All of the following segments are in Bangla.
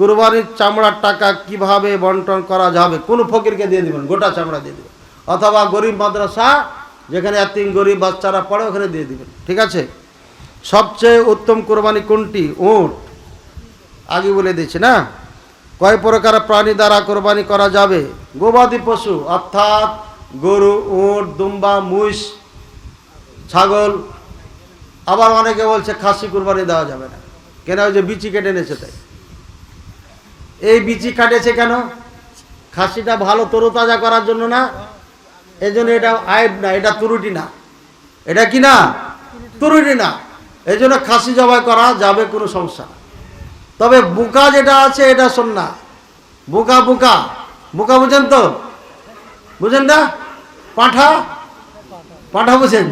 কুরবানির চামড়ার টাকা কীভাবে বন্টন করা যাবে? কোন ফকিরকে দিয়ে দিবেন, গোটা চামড়া দিয়ে দেবেন। অথবা গরিব মাদ্রাসা, যেখানে তিন গরিব বাচ্চারা পড়ে, ওখানে দিয়ে দিবেন। ঠিক আছে? সবচেয়ে উত্তম কোরবানি কোনটি? উট। আগে বলে দিয়েছি না? কয় প্রকার প্রাণী দ্বারা কোরবানি করা যাবে? গবাদি পশু, অর্থাৎ গরু, উট, দুম্বা মুষ ছাগল। আবার অনেকে বলছে খাসি কোরবানি দেওয়া যাবে না। কেন? ওই যে বিচি কেটে এনেছে তাই। এই বিচি কাটেছে কেন? খাসিটা ভালো তরুতাজা করার জন্য না? এই জন্য এটা আয়েব না, এটা তুরুটি না। এটা কি না? তুরুটি না। এই জন্য খাসি জবাই করা যাবে, কোনো সমস্যা তবে বুকা যেটা আছে, এটা শোন না বুকা বুকা। বুকা বুঝেন তো? বুঝেন না? পাঁঠা? পাঁঠা বুঝেন?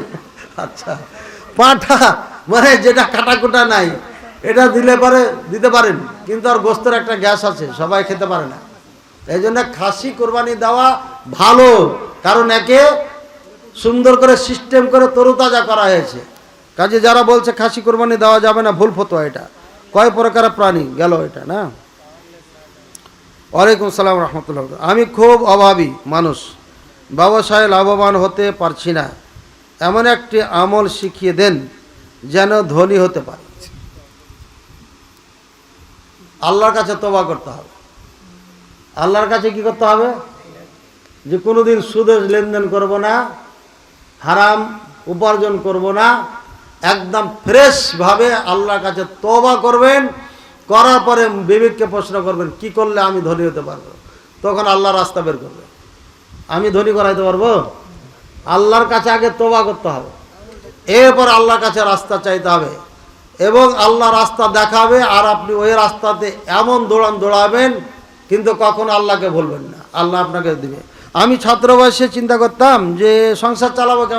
আচ্ছা। পাঁঠা মানে যেটা কাটাকুটা নাই। এটা দিলে পারে, দিতে পারেন, কিন্তু আর গোস্তের একটা গ্যাস আছে, সবাই খেতে পারে না। এই জন্য খাসি কোরবানি দেওয়া ভালো, কারণ একে সুন্দর করে সিস্টেম করে তরুতাজা করা হয়েছে। কাজে যারা বলছে খাসি কোরবানি দেওয়া যাবে না, ভুল ফতো এটা। কয় প্রকার প্রাণী গেল এটা, না? ওয়ালাইকুম সালাম রহমতুল্লাহ আমি খুব অভাবী মানুষ। ব্যবসায় লাভবান হতে পারছি না। এমন একটি আমল শিখিয়ে দেন যেন ধনী হতে পারে। আল্লাহর কাছে তোবা করতে হবে। আল্লাহর কাছে কি করতে হবে? যে কোনোদিন সুদেশ লেনদেন করব না, হারাম উপার্জন করব না, একদম ফ্রেশভাবে আল্লাহর কাছে তবা করবেন, করার পরে বিবেককে প্রশ্ন করবেন, কি করলে আমি ধনী হতে পারব? তখন আল্লাহ রাস্তা বের করবে। আমি ধনী করাইতে পারব? আল্লাহর কাছে আগে তোবা করতে হবে। এরপর আল্লাহর কাছে রাস্তা চাইতে হবে। এবং আল্লাহ রাস্তা দেখাবে আর আপনি ওই রাস্তাতে এমন দৌড়ান দৌড়াবেন কিন্তু কখনো আল্লাহকে বলবেন না। আল্লাহ আপনাকে দিবে। আমি ছাত্র বয়সে চিন্তা করতাম যে সংসার চালাবো কেমন